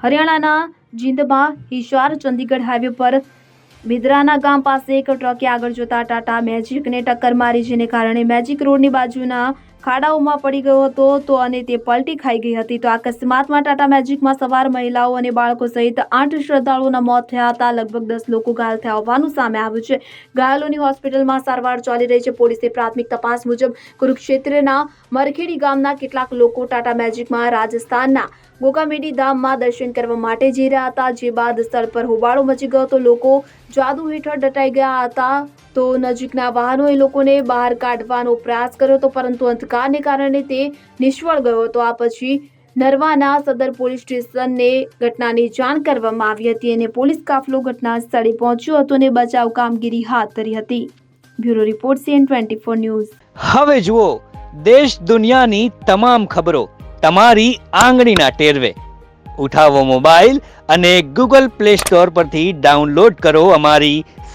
હરિયાણાના જિંદમાં હિશાર ચંદીગઢ હાઈવે પર બિદરાના ગામ પાસે એક ટ્રકે આગળ જતા ટાટા મેજિકને ટક્કર મારી જેને કારણે મેજિક રોડની બાજુના ખાડાઓમાં પડી ગયો હતો તો અને તે પલટી ખાઈ ગઈ હતી. તો અકસ્માતમાં ટાટા મેજિકમાં સવાર મહિલાઓ અને બાળકો સહિત આઠ શ્રદ્ધાળુઓના મોત થયા હતા. લગભગ દસ લોકો ઘાયલ થયા હોવાનું સામે આવ્યું છે. ઘાયલોની હોસ્પિટલમાં સારવાર ચાલી રહી છે. પોલીસે પ્રાથમિક તપાસ મુજબ કુરુક્ષેત્રના મરખેડી ગામના કેટલાક લોકો ટાટા મેજિકમાં રાજસ્થાનના ગોગામેડી ધામમાં દર્શન કરવા માટે જઈ રહ્યા હતા. જે બાદ સ્થળ પર હોબાળો મચી ગયો તો લોકો જાદુ હેઠળ દટાઈ ગયા હતા. તો નજીકના વાહનોએ લોકોને બહાર કાઢવાનો પ્રયાસ કર્યો હતો, પરંતુ અંધકારને કારણે તે નિષ્ફળ ગયો હતો. આ પછી નરવાના સદર પોલીસ સ્ટેશનને ઘટનાની જાણ કરવામાં આવી હતી અને પોલીસ કાફલો ઘટના સ્થળે પહોંચ્યો હતો અને બચાવ કામગીરી હાથ ધરી હતી. Bureau report, CN twenty four news. હવે જુઓ, દેશ દુનિયાની તમામ ખબરો તમારી આંગળીના ટેરવે. ઉઠાવો મોબાઈલ અને ગૂગલ પ્લે સ્ટોર પરથી ડાઉનલોડ કરો અમારી